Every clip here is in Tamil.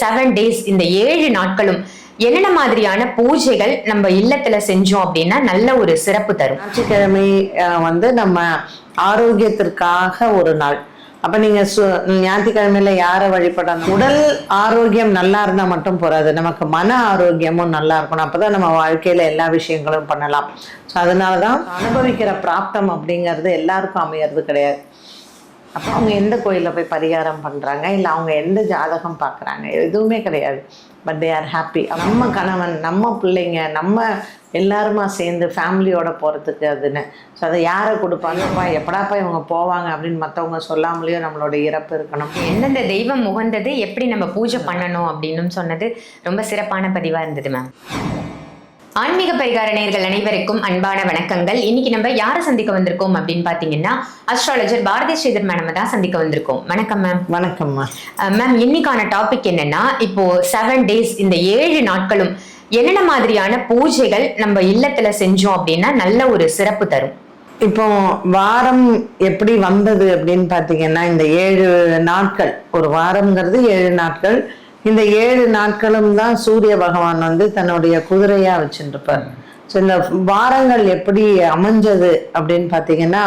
செவன் டேஸ் இந்த ஏழு நாட்களும் என்னென்ன மாதிரியான பூஜைகள் நம்ம இல்லத்துல செஞ்சோம் அப்படின்னா நல்ல ஒரு சிறப்பு தரும். ஞாயிற்றுக்கிழமை வந்து நம்ம ஆரோக்கியத்திற்காக ஒரு நாள். அப்ப நீங்க ஞாயிற்றுக்கிழமையில யாரை வழிபடணும்? உடல் ஆரோக்கியம் நல்லா இருந்தா மட்டும் போறாது. நமக்கு மன ஆரோக்கியமும் நல்லா இருக்கணும். அப்பதான் நம்ம வாழ்க்கையில எல்லா விஷயங்களும் பண்ணலாம். ஸோ அதனாலதான் அனுபவிக்கிற பிராப்தம் அப்படிங்கிறது எல்லாருக்கும் அமையறது கிடையாது. அப்போ அவங்க எந்த கோயிலில் போய் பரிகாரம் பண்ணுறாங்க இல்லை அவங்க எந்த ஜாதகம் பார்க்குறாங்க எதுவுமே கிடையாது. பட் தே ஆர் ஹாப்பி நம்ம கணவன் நம்ம பிள்ளைங்க நம்ம எல்லாருமா சேர்ந்து ஃபேமிலியோட போகிறதுக்கு அதுன்னு. ஸோ அதை யாரை கொடுப்பாங்கப்பா எப்படாப்பா இவங்க போவாங்க அப்படின்னு மற்றவங்க சொல்லாமலேயோ நம்மளோட இறப்பு இருக்கணும். எந்தெந்த தெய்வம் உகந்தது? எப்படி நம்ம பூஜை பண்ணணும் அப்படின்னு சொன்னது ரொம்ப சிறப்பான பதிவாக இருந்தது மேம் ஆன்மீக பரிகார நேயர்கள் அனைவருக்கும் அன்பான வணக்கங்கள். இன்னைக்கு நம்ம யாரை சந்திக்க வந்திருக்கோம் அப்படின்னு பாத்தீங்கன்னா அஸ்ட்ராலஜர் பாரதி ஸ்ரீதர் மேடம் தான் சந்திக்க வந்திருக்கோம். வணக்கம் மேம் வணக்கம்மா மேம் இன்னைக்கான டாபிக் என்னன்னா இப்போ செவன் டேஸ் இந்த ஏழு நாட்களும் என்னென்ன மாதிரியான பூஜைகள் நம்ம இல்லத்துல செஞ்சோம் அப்படின்னா நல்ல ஒரு சிறப்பு தரும்? இப்போ வாரம் எப்படி வந்தது அப்படின்னு பார்த்தீங்கன்னா இந்த ஏழு நாட்கள் ஒரு வாரம்ங்கிறது ஏழு நாட்கள் இந்த ஏழு நாட்களும் தான் சூரிய பகவான் வந்து தன்னுடைய குதிரையா வச்சுருப்பார். ஸோ இந்த வாரங்கள் எப்படி அமைஞ்சது அப்படின்னு பார்த்தீங்கன்னா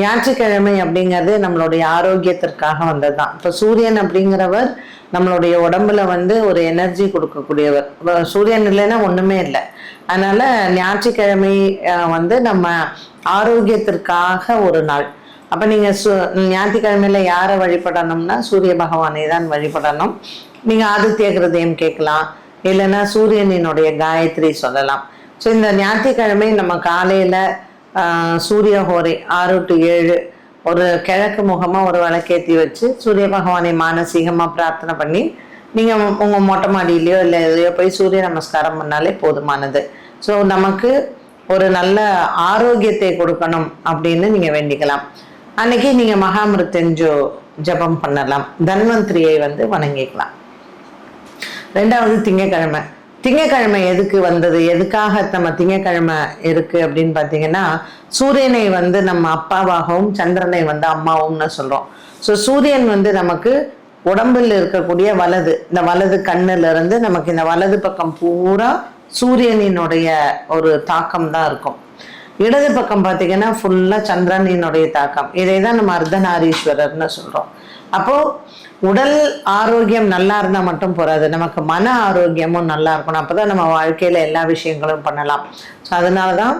ஞாயிற்றுக்கிழமை அப்படிங்கிறது நம்மளுடைய ஆரோக்கியத்திற்காக வந்தது தான் இப்போ சூரியன் அப்படிங்கிறவர் நம்மளுடைய உடம்புல வந்து ஒரு எனர்ஜி கொடுக்கக்கூடியவர். சூரியன் இல்லைன்னா ஒன்றுமே இல்லை. அதனால ஞாயிற்றுக்கிழமை வந்து நம்ம ஆரோக்கியத்திற்காக ஒரு நாள். அப்ப நீங்க சு ஞாயிற்றுக்கிழமையில யாரை வழிபடணும்னா சூரிய பகவானை தான் வழிபடணும். நீங்க ஆதித்ய கிருதயம் கேட்கலாம். இல்லைன்னா சூரியனினுடைய காயத்ரி சொல்லலாம். ஸோ இந்த ஞாயிற்றுக்கிழமை நம்ம காலையில ஆஹ், சூரிய ஹோரை ஆறு டு ஏழு ஒரு கிழக்கு முகமா ஒரு விளக்கேற்றி வச்சு சூரிய பகவானை மானசீகமா பிரார்த்தனை பண்ணி நீங்க உங்க மொட்டை மாடியிலயோ இல்லை எதுலையோ போய் சூரிய நமஸ்காரம் பண்ணாலே போதுமானது. ஸோ நமக்கு ஒரு நல்ல ஆரோக்கியத்தை கொடுக்கணும் அப்படின்னு நீங்க வேண்டிக்கலாம். அன்னைக்கு நீங்க மகாமிருத்தஞ்சோ ஜபம் பண்ணலாம். தன்வந்திரியை வந்து வணங்கிக்கலாம். ரெண்டாவது திங்கக்கிழமை. திங்கக்கிழமை எதுக்கு வந்தது? எதுக்காக நம்ம திங்கக்கிழமை இருக்கு அப்படின்னு பார்த்தீங்கன்னா சூரியனை வந்து நம்ம அப்பாவாகவும் சந்திரனை வந்து அம்மாவும்னு சொல்றோம். ஸோ சூரியன் வந்து நமக்கு உடம்பில் இருக்கக்கூடிய வலது இந்த வலது கண்ணுல இருந்து நமக்கு இந்த வலது பக்கம் பூரா சூரியனினுடைய ஒரு தாக்கம் தான் இருக்கும். இடது பக்கம் பார்த்தீங்கன்னா ஃபுல்லாக சந்திரனினுடைய தாக்கம். இதை தான் நம்ம அர்த்தநாரீஸ்வரர்னு சொல்கிறோம் அப்போ உடல் ஆரோக்கியம் நல்லா இருந்தால் மட்டும் போறாது. நமக்கு மன ஆரோக்கியமும் நல்லா இருக்கணும். அப்போ தான் நம்ம வாழ்க்கையில் எல்லா விஷயங்களும் பண்ணலாம். ஸோ அதனால தான்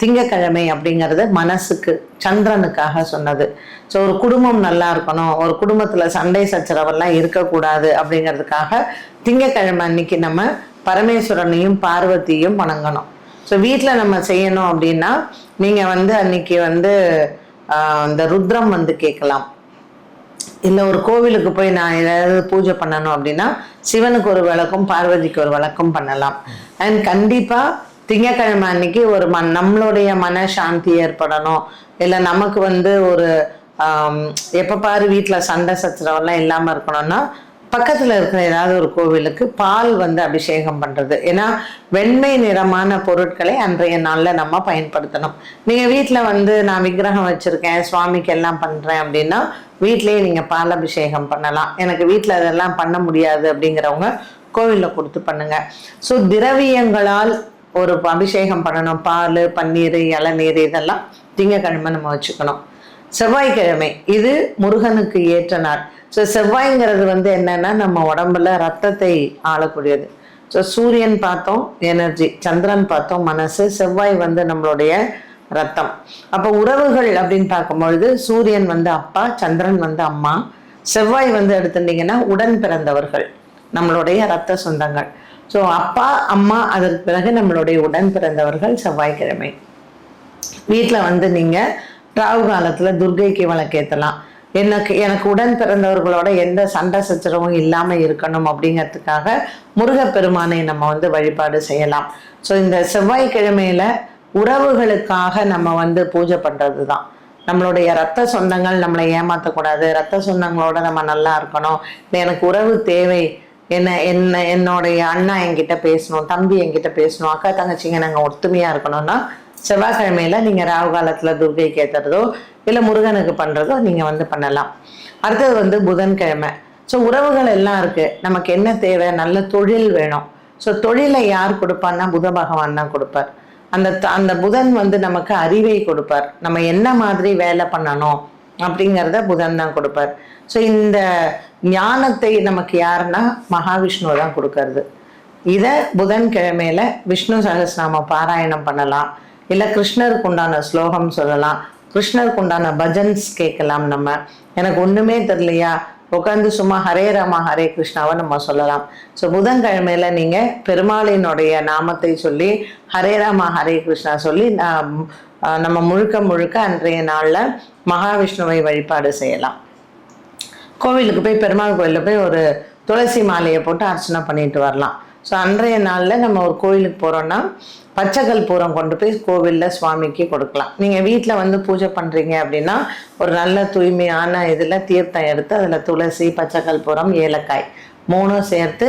திங்கக்கிழமை அப்படிங்கிறது மனசுக்கு சந்திரனுக்காக சொன்னது. ஸோ ஒரு குடும்பம் நல்லா இருக்கணும். ஒரு குடும்பத்தில் சண்டை சச்சரவெல்லாம் இருக்கக்கூடாது அப்படிங்கிறதுக்காக திங்கக்கிழமை அன்னைக்கு நம்ம பரமேஸ்வரனையும் பார்வதியும் வணங்கணும். ஸோ வீட்டில் நம்ம செய்யணும் அப்படின்னா நீங்கள் வந்து அன்னைக்கு வந்து ஆஹ், இந்த ருத்ரம் வந்து கேட்கலாம். இல்லை ஒரு கோவிலுக்கு போய் நான் ஏதாவது பூஜை பண்ணணும் அப்படின்னா சிவனுக்கு ஒரு விளக்கும் பார்வதிக்கு ஒரு விளக்கும் பண்ணலாம். அண்ட் கண்டிப்பாக திங்கக்கிழமை அன்னைக்கு ஒரு மன் நம்மளுடைய மன சாந்தி ஏற்படணும். இல்லை நமக்கு வந்து ஒரு எப்போ எப்ப பாரு வீட்டில் சண்டை சச்சரவெல்லாம் இல்லாமல் இருக்கணும்னா பக்கத்தில் இருக்கிற ஏதாவது ஒரு கோவிலுக்கு பால் வந்து அபிஷேகம் பண்ணுறது ஏன்னா வெண்மை நிறமான பொருட்களை அன்றைய நாளில் நம்ம பயன்படுத்தணும். நீங்கள் வீட்டில் வந்து நான் விக்கிரகம் வச்சுருக்கேன் சுவாமிக்கு எல்லாம் பண்ணுறேன் அப்படின்னா வீட்லேயே நீங்கள் பால் அபிஷேகம் பண்ணலாம். எனக்கு வீட்டில் அதெல்லாம் பண்ண முடியாது அப்படிங்கிறவங்க கோவிலில் கொடுத்து பண்ணுங்க. ஸோ திரவியங்களால் ஒரு அபிஷேகம் பண்ணணும். பால் பன்னீர் இளநீர் இதெல்லாம் திங்கக்கிழமை நம்ம வச்சுக்கணும். செவ்வாய்க்கிழமை. இது முருகனுக்கு ஏற்ற நாள். ஸோ செவ்வாய்ங்கிறது வந்து என்னன்னா நம்ம உடம்புல ரத்தத்தை ஆளக்கூடியது. ஸோ சூரியன் பார்த்தோம் எனர்ஜி சந்திரன் பார்த்தோம் மனசு. செவ்வாய் வந்து நம்மளுடைய ரத்தம். அப்போ உறவுகள் அப்படின்னு பார்க்கும்பொழுது சூரியன் வந்து அப்பா சந்திரன் வந்து அம்மா. செவ்வாய் வந்து எடுத்துட்டீங்கன்னா உடன் பிறந்தவர்கள். நம்மளுடைய ரத்த சொந்தங்கள். ஸோ அப்பா அம்மா அதற்கு பிறகு நம்மளுடைய உடன் பிறந்தவர்கள் செவ்வாய்க்கிழமை. வீட்டில் வந்து நீங்கள் ராகு காலத்தில் துர்கைக்கு விளக்கேற்றலாம் எனக்கு எனக்கு உடன் பிறந்தவர்களோட எந்த சண்டை சச்சரவும் இல்லாமல் இருக்கணும் அப்படிங்கிறதுக்காக முருகப்பெருமானை நம்ம வந்து வழிபாடு செய்யலாம். ஸோ இந்த செவ்வாய்க்கிழமையில உறவுகளுக்காக நம்ம வந்து பூஜை பண்ணுறது தான் நம்மளுடைய ரத்த சொந்தங்கள் நம்மளை ஏமாற்றக்கூடாது ரத்த சொந்தங்களோட நம்ம நல்லா இருக்கணும். இல்லை எனக்கு உறவு தேவை. என்ன என்ன என்னுடைய அண்ணா என்கிட்ட பேசணும் தம்பி என்கிட்ட பேசணும் அக்கா தங்கச்சிங்க நாங்கள் ஒத்துமையாக இருக்கணும்னா செவ்வாய்க்கிழமையில நீங்கள் ராகு காலத்தில் துர்கைக்கு ஏற்றுறதோ இல்லை முருகனுக்கு பண்ணுறதோ நீங்கள் வந்து பண்ணலாம். அடுத்தது வந்து புதன்கிழமை. ஸோ உறவுகள் எல்லாம் இருக்கு. நமக்கு என்ன தேவை? நல்ல தொழில் வேணும். ஸோ தொழிலை யார் கொடுப்பான்னா புத பகவான் தான் கொடுப்பார். அந்த த- அந்த புதன் வந்து நமக்கு அறிவை கொடுப்பார். நம்ம என்ன மாதிரி வேலை பண்ணணும் அப்படிங்கிறத புதன் தான் கொடுப்பார். ஸோ இந்த ஞானத்தை நமக்கு யாருன்னா மகாவிஷ்ணு தான் கொடுக்கறது. இதை புதன்கிழமையில விஷ்ணு சகஸ்ரநாம பாராயணம் பண்ணலாம். இல்லை கிருஷ்ணருக்கு உண்டான ஸ்லோகம் சொல்லலாம். கிருஷ்ணருக்கு உண்டான பஜன்ஸ் கேட்கலாம் நம்ம. எனக்கு ஒண்ணுமே தெரியலையா? உட்காந்து சும்மா ஹரே ராமா ஹரே கிருஷ்ணாவை நம்ம சொல்லலாம். ஸோ புதன்கிழமையில நீங்க பெருமாளினுடைய நாமத்தை சொல்லி ஹரே ராமா ஹரே கிருஷ்ணா சொல்லி நம்ம முழுக்க முழுக்க அன்றைய நாள்ல மகாவிஷ்ணுவை வழிபாடு செய்யலாம். கோவிலுக்கு போய் பெருமாள் கோயிலில் போய் ஒரு துளசி மாலையை போட்டு அர்ச்சனை பண்ணிட்டு வரலாம். ஸோ அன்றைய நாளில் நம்ம ஒரு கோயிலுக்கு போகிறோன்னா பச்சைக்கல் பூரம் கொண்டு போய் கோவிலில் சுவாமிக்கு கொடுக்கலாம். நீங்கள் வீட்டில் வந்து பூஜை பண்ணுறீங்க அப்படின்னா ஒரு நல்ல தூய்மையான இதில் தீர்த்தம் எடுத்து அதில் துளசி பச்சைக்கல் பூரம் ஏலக்காய் மூணும் சேர்த்து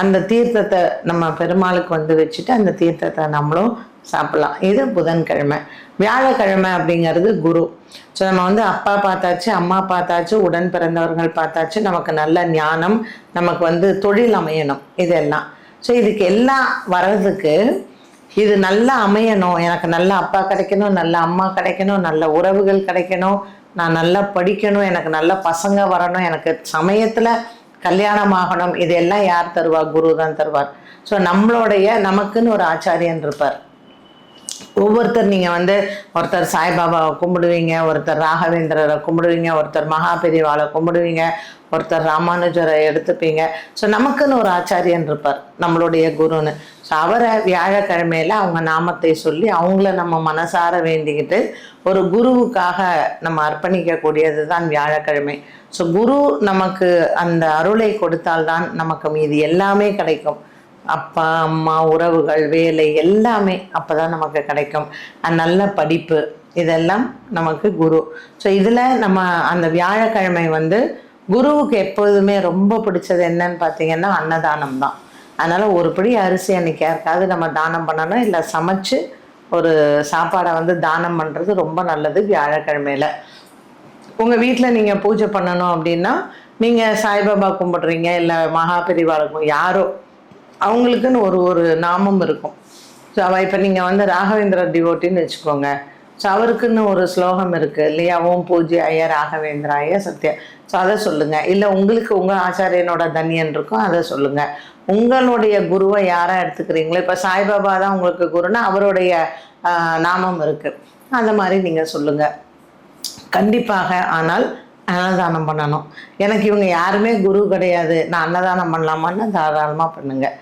அந்த தீர்த்தத்தை நம்ம பெருமாளுக்கு வந்து வச்சுட்டு அந்த தீர்த்தத்தை நம்மளும் சாப்பிடலாம். இது புதன்கிழமை. வியாழக்கிழமை அப்படிங்கிறது குரு. ஸோ நம்ம வந்து அப்பா பார்த்தாச்சு அம்மா பார்த்தாச்சு உடன் பிறந்தவர்கள் பார்த்தாச்சு நமக்கு நல்ல ஞானம் நமக்கு வந்து தொழில் அமையணும். இதெல்லாம். ஸோ இதுக்கு எல்லாம் வர்றதுக்கு இது நல்லா அமையணும். எனக்கு நல்ல அப்பா கிடைக்கணும் நல்ல அம்மா கிடைக்கணும் நல்ல உறவுகள் கிடைக்கணும். நான் நல்லா படிக்கணும் எனக்கு நல்ல பசங்க வரணும் எனக்கு சமயத்தில் கல்யாணம் ஆகணும். இதெல்லாம் யார் தருவார் குரு தான் தருவார். ஸோ நம்மளுடைய நமக்குன்னு ஒரு ஆச்சாரியன் இருப்பார். ஒவ்வொருத்தர் நீங்கள் வந்து ஒருத்தர் சாய்பாபாவை கும்பிடுவீங்க ஒருத்தர் ராகவேந்திரரை கும்பிடுவீங்க ஒருத்தர் மகாபெரிவாளை கும்பிடுவீங்க ஒருத்தர் ராமானுஜரை எடுத்துப்பீங்க. ஸோ நமக்குன்னு ஒரு ஆச்சாரியன் இருப்பார் நம்மளுடைய குருன்னு. ஸோ அவரை வியாழக்கிழமையில அவங்க நாமத்தை சொல்லி அவங்கள நம்ம மனசார வேண்டிக்கிட்டு ஒரு குருவுக்காக நம்ம அர்ப்பணிக்கக்கூடியது தான் வியாழக்கிழமை. ஸோ குரு நமக்கு அந்த அருளை கொடுத்தால்தான் நமக்கு மீதி எல்லாமே கிடைக்கும். அப்பா அம்மா உறவுகள் வேலை எல்லாமே அப்போ தான் நமக்கு கிடைக்கும். நல்ல படிப்பு இதெல்லாம் நமக்கு குரு. ஸோ இதில் நம்ம அந்த வியாழக்கிழமை வந்து குருவுக்கு எப்போதுமே ரொம்ப பிடிச்சது என்னன்னு பார்த்தீங்கன்னா அன்னதானம் தான். அதனால் ஒரு படி அரிசி அன்னைக்கு யாருக்காவது நம்ம தானம் பண்ணணும் இல்லை சமைச்சு ஒரு சாப்பாடை வந்து தானம் பண்ணுறது ரொம்ப நல்லது வியாழக்கிழமையில. உங்கள் வீட்டில் நீங்கள் பூஜை பண்ணணும் அப்படின்னா நீங்கள் சாய்பாபா கும்பிட்றீங்க இல்லை மகாபெரிவாளுக்கும் யாரோ அவங்களுக்குன்னு ஒரு ஒரு நாமம் இருக்கும். ஸோ அவ இப்போ நீங்கள் வந்து ராகவேந்திர டிவோட்டின்னு வச்சுக்கோங்க. ஸோ அவருக்குன்னு ஒரு ஸ்லோகம் இருக்குது இல்லையா? ஓம் பூஜை ராகவேந்திர ஐயா சத்யா. ஸோ அதை சொல்லுங்கள் இல்லை உங்களுக்கு உங்கள் ஆச்சாரியனோட தன்யன் இருக்கும் அதை சொல்லுங்கள் உங்களுடைய குருவை யாராக எடுத்துக்கிறீங்களோ? இப்போ சாய்பாபா தான் உங்களுக்கு குருன்னா அவருடைய நாமம் இருக்குது அந்த மாதிரி நீங்கள் சொல்லுங்கள் கண்டிப்பாக ஆனால் அன்னதானம் பண்ணணும். எனக்கு இவங்க யாருமே குரு கிடையாது. நான் அன்னதானம் பண்ணலாமான்னு தாராளமாக பண்ணுங்கள்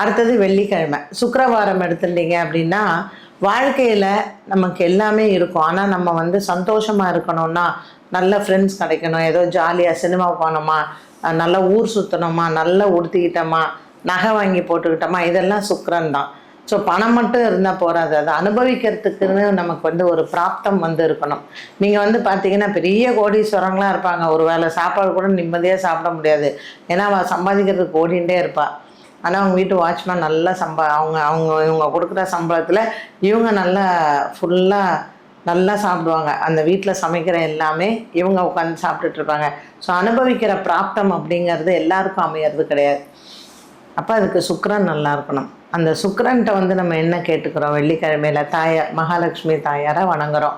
அடுத்தது வெள்ளிக்கிழமை. சுக்கரவாரம் எடுத்துட்டீங்க அப்படின்னா வாழ்க்கையில் நமக்கு எல்லாமே இருக்கும். ஆனால் நம்ம வந்து சந்தோஷமாக இருக்கணும்னா நல்ல ஃப்ரெண்ட்ஸ் கிடைக்கணும். ஏதோ ஜாலியாக சினிமா போனோமா நல்லா நல்ல ஊர் சுற்றணுமா நல்லா உடுத்திக்கிட்டோமா நகை வாங்கி போட்டுக்கிட்டோமா இதெல்லாம் சுக்கரன் தான் ஸோ பணம் மட்டும் இருந்தால் போகாது அதை அனுபவிக்கிறதுக்குன்னு நமக்கு வந்து ஒரு பிராப்தம் வந்து இருக்கணும். நீங்கள் வந்து பார்த்தீங்கன்னா பெரிய கோடீஸ்வரங்களாம் இருப்பாங்க. ஒரு வேளை சாப்பாடு கூட நிம்மதியாக சாப்பிட முடியாது. ஏன்னா அவள் சம்பாதிக்கிறதுக்கு ஓடிண்டே இருப்பாள் ஆனால் அவங்க வீட்டு வாட்ச்மேன் நல்லா சம்பா அவங்க அவங்க இவங்க கொடுக்குற சம்பளத்தில் இவங்க நல்லா ஃபுல்லாக நல்லா சாப்பிடுவாங்க. அந்த வீட்டில் சமைக்கிற எல்லாமே இவங்க உட்காந்து சாப்பிட்டுட்ருப்பாங்க ஸோ அனுபவிக்கிற பிராப்தம் அப்படிங்கிறது எல்லாருக்கும் அமையிறது கிடையாது. அப்போ அதுக்கு சுக்கரன் நல்லா இருக்கணும். அந்த சுக்கிரன்ட்ட வந்து நம்ம என்ன கேட்டுக்கிறோம்? வெள்ளிக்கிழமையில தாயார் மகாலட்சுமி தாயாரை வணங்குறோம்.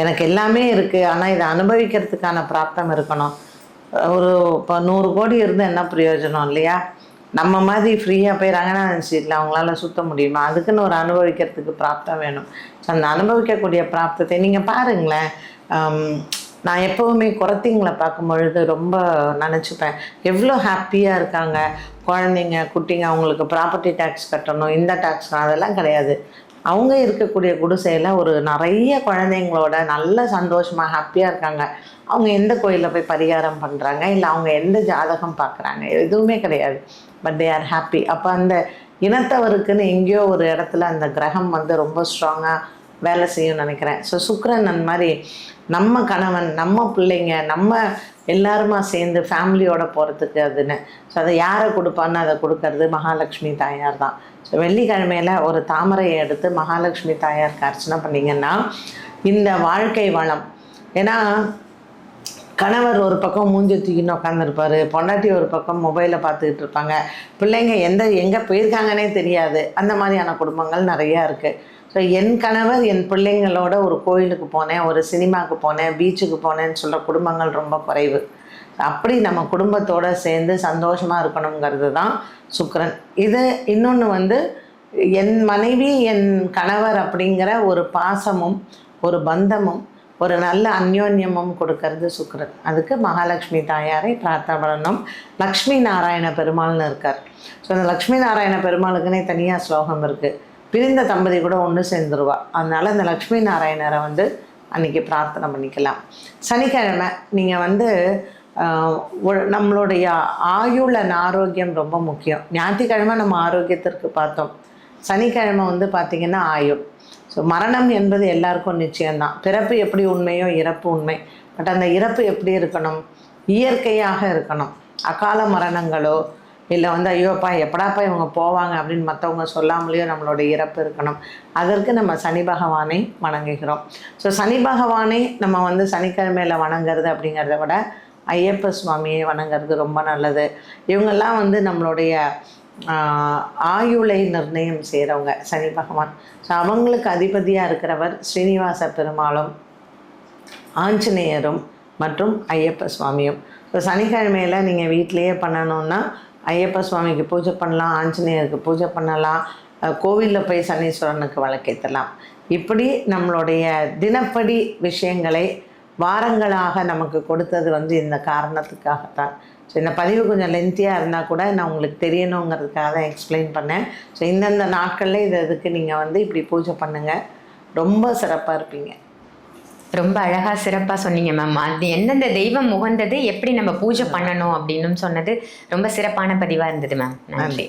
எனக்கு எல்லாமே இருக்குது ஆனால் இதை அனுபவிக்கிறதுக்கான பிராப்தம் இருக்கணும். ஒரு இப்போ நூறு கோடி இருந்தால் என்ன பிரயோஜனம் இல்லையா? நம்ம மாதிரி ஃப்ரீயாக போய் ரங்கநாதன் சீட்டில் அவங்களால சுத்த முடியுமா? அதுக்குன்னு ஒரு அனுபவிக்கிறதுக்கு பிராப்தம் வேணும். ஸோ அந்த அனுபவிக்கக்கூடிய பிராப்தத்தை நீங்கள் பாருங்களேன். நான் எப்போவுமே குறத்திங்களை பார்க்கும் பொழுது ரொம்ப நினச்சிப்பேன். எவ்வளோ ஹாப்பியாக இருக்காங்க. குழந்தைங்க குட்டிங்க அவங்களுக்கு ப்ராப்பர்ட்டி டேக்ஸ் கட்டணும் இந்த டேக்ஸ் அதெல்லாம் கிடையாது. அவங்க இருக்கக்கூடிய குடிசையில் ஒரு நிறைய குழந்தைங்களோட நல்ல சந்தோஷமாக ஹாப்பியாக இருக்காங்க. அவங்க எந்த கோயிலில் போய் பரிகாரம் பண்ணுறாங்க இல்லை அவங்க எந்த ஜாதகம் பார்க்குறாங்க? எதுவுமே கிடையாது. பட் தே ஆர் ஹாப்பி அப்போ அந்த இனத்தவருக்குன்னு எங்கேயோ ஒரு இடத்துல அந்த கிரகம் வந்து ரொம்ப ஸ்ட்ராங்காக வேலை செய்யும் நினைக்கிறேன். ஸோ சுக்கரன் அந்த மாதிரி நம்ம கணவன் நம்ம பிள்ளைங்க நம்ம எல்லாருமா சேர்ந்து ஃபேமிலியோட போகிறதுக்கு அதுன்னு. ஸோ அதை யாரை கொடுப்பான்னு அதை கொடுக்கறது மகாலட்சுமி தாயார் தான். ஸோ வெள்ளிக்கிழமையில ஒரு தாமரையை எடுத்து மகாலட்சுமி தாயாருக்கு அர்ச்சனை பண்ணிங்கன்னா இந்த வாழ்க்கை வளம். ஏன்னா கணவர் ஒரு பக்கம் மூஞ்சி தூக்கின்னு உட்காந்துருப்பாரு பொண்டாட்டி ஒரு பக்கம் மொபைலை பார்த்துக்கிட்டு இருப்பாங்க. பிள்ளைங்க எந்த எங்கே போயிருக்காங்கன்னே தெரியாது. அந்த மாதிரியான குடும்பங்கள் நிறையா இருக்குது ஸோ என் கணவர் என் பிள்ளைங்களோட ஒரு கோயிலுக்கு போனேன் ஒரு சினிமாவுக்கு போனேன் பீச்சுக்கு போனேன்னு சொல்கிற குடும்பங்கள் ரொம்ப குறைவு. அப்படி நம்ம குடும்பத்தோடு சேர்ந்து சந்தோஷமாக இருக்கணுங்கிறது தான் சுக்கரன். இது இன்னொன்று வந்து என் மனைவி என் கணவர் அப்படிங்கிற ஒரு பாசமும் ஒரு பந்தமும் ஒரு நல்ல அந்யோன்யமும் கொடுக்கறது சுக்கரன். அதுக்கு மகாலட்சுமி தாயாரை பிரார்த்தனை பண்ணணும். லக்ஷ்மி நாராயண பெருமாள்னு இருக்கார். ஸோ அந்த லக்ஷ்மி நாராயண பெருமாளுக்குன்னே தனியாக ஸ்லோகம் இருக்குது பிரிந்த தம்பதி கூட ஒன்று சேர்ந்துருவா. அதனால் இந்த லக்ஷ்மி நாராயணரை வந்து அன்றைக்கி பிரார்த்தனை பண்ணிக்கலாம். சனிக்கிழமை நீங்கள் வந்து நம்மளுடைய ஆயுள் நம்மளுடைய ஆரோக்கியம் ரொம்ப முக்கியம். ஞாயிற்றுக்கிழமை நம்ம ஆரோக்கியத்திற்கு பார்த்தோம். சனிக்கிழமை வந்து பார்த்திங்கன்னா ஆயுள். ஸோ மரணம் என்பது எல்லாருக்கும் நிச்சயம்தான். பிறப்பு எப்படி உண்மையோ இறப்பு உண்மை. பட் அந்த இறப்பு எப்படி இருக்கணும்? இயற்கையாக இருக்கணும். அகால மரணங்களோ இல்லை வந்து ஐயோப்பா எப்படாப்பா இவங்க போவாங்க அப்படின்னு மற்றவங்க சொல்லாமலேயோ நம்மளோட இறப்பு இருக்கணும். அதற்கு நம்ம சனி பகவானை வணங்குகிறோம். ஸோ சனி பகவானை நம்ம வந்து சனிக்கிழமையில் வணங்குறது அப்படிங்கிறத விட ஐயப்ப சுவாமியை வணங்குறது ரொம்ப நல்லது. இவங்கெல்லாம் வந்து நம்மளுடைய ஆயுளை நிர்ணயம் செய்கிறவங்க சனி பகவான். ஸோ அவங்களுக்கு அதிபதியாக இருக்கிறவர் ஸ்ரீனிவாச பெருமாளும் ஆஞ்சநேயரும் மற்றும் ஐயப்ப சுவாமியும். ஸோ சனிக்கிழமையில் நீங்கள் வீட்டிலேயே பண்ணணுன்னா ஐயப்ப சுவாமிக்கு பூஜை பண்ணலாம் ஆஞ்சநேயருக்கு பூஜை பண்ணலாம் கோவிலில் போய் சனீஸ்வரனுக்கு வழக்கேற்றலாம் இப்படி நம்மளுடைய தினப்படி விஷயங்களை வாரங்களாக நமக்கு கொடுத்தது வந்து இந்த காரணத்துக்காகத்தான். ஸோ இந்த பதிவு கொஞ்சம் லென்த்தியாக இருந்தால் கூட நான் உங்களுக்கு தெரியணுங்கிறதுக்காக தான் எக்ஸ்பிளைன் பண்ணேன். ஸோ இந்தந்த நாட்களில் இது இதுக்கு நீங்கள் வந்து இப்படி பூஜை பண்ணுங்கள் ரொம்ப சிறப்பாக இருப்பீங்க. ரொம்ப அழகா சிறப்பா சொன்னீங்க மேம் அது எந்தெந்த தெய்வம் உகந்தது எப்படி நம்ம பூஜை பண்ணணும் அப்படின்னு சொன்னது ரொம்ப சிறப்பான பதிவா இருந்தது மேம் நன்றி.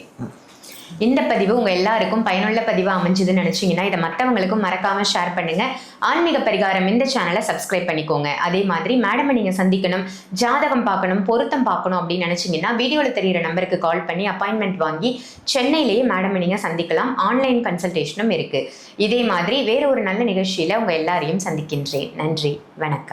இந்த பதிவு உங்கள் எல்லாருக்கும் பயனுள்ள பதிவு அமைஞ்சதுன்னு நினச்சிங்கன்னா இதை மற்றவங்களுக்கும் மறக்காமல் ஷேர் பண்ணுங்கள் ஆன்மீக பரிகாரம் இந்த சேனலை சப்ஸ்கிரைப் பண்ணிக்கோங்க. அதே மாதிரி மேடமை நீங்கள் சந்திக்கணும் ஜாதகம் பார்க்கணும் பொருத்தம் பார்க்கணும் அப்படின்னு நினச்சிங்கன்னா வீடியோவில் தெரிகிற நம்பருக்கு கால் பண்ணி அப்பாயின்மெண்ட் வாங்கி சென்னையிலேயே மேடமை நீங்கள் சந்திக்கலாம். ஆன்லைன் கன்சல்டேஷனும் இருக்குது இதே மாதிரி வேறு ஒரு நல்ல நிகழ்ச்சியில் உங்கள் எல்லாரையும் சந்திக்கின்றேன். நன்றி வணக்கம்.